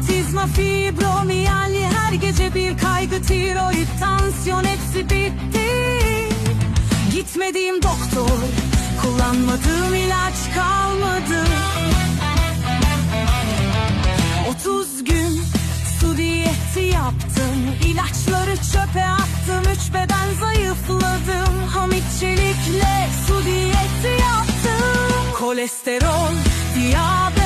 Romatizma, fibromiyalji Her gece bir kaygı, tiroid, tansiyon hepsi bitti. Gitmediğim doktor Kullanmadığım ilaç kalmadı. 30 gün su diyeti yaptım İlaçları çöpe attım Üç beden zayıfladım. Hamit çelikle su diyeti yaptım. Kolesterol, diyabet,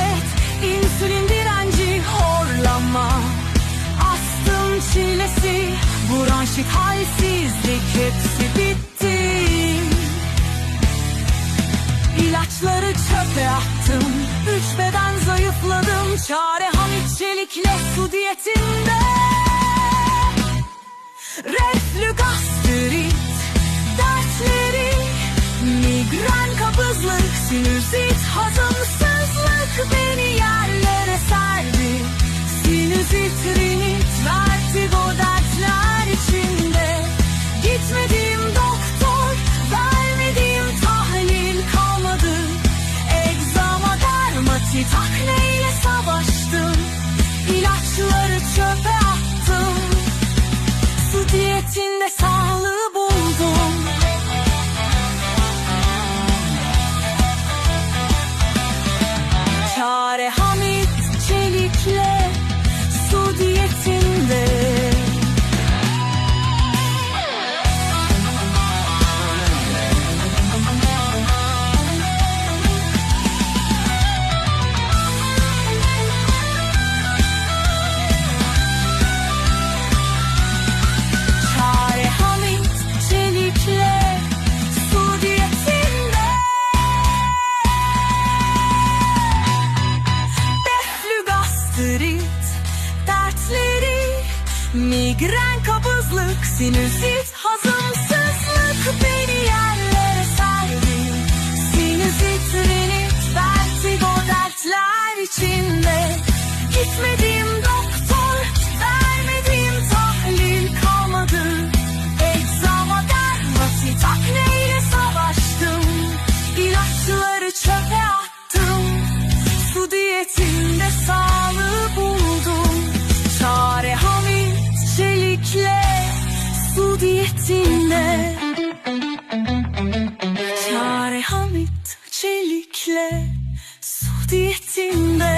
bronşit halsizlik hepsi bitti. İlaçları çöpe attım Üç beden zayıfladım. Çare Hamit Çelik'le su diyetinde. Reflü gastrit dermatit akneyle savaştım İlaçları çöpe attım. Su diyetinde Migren kabızlık sinüzit hazımsızlık grande.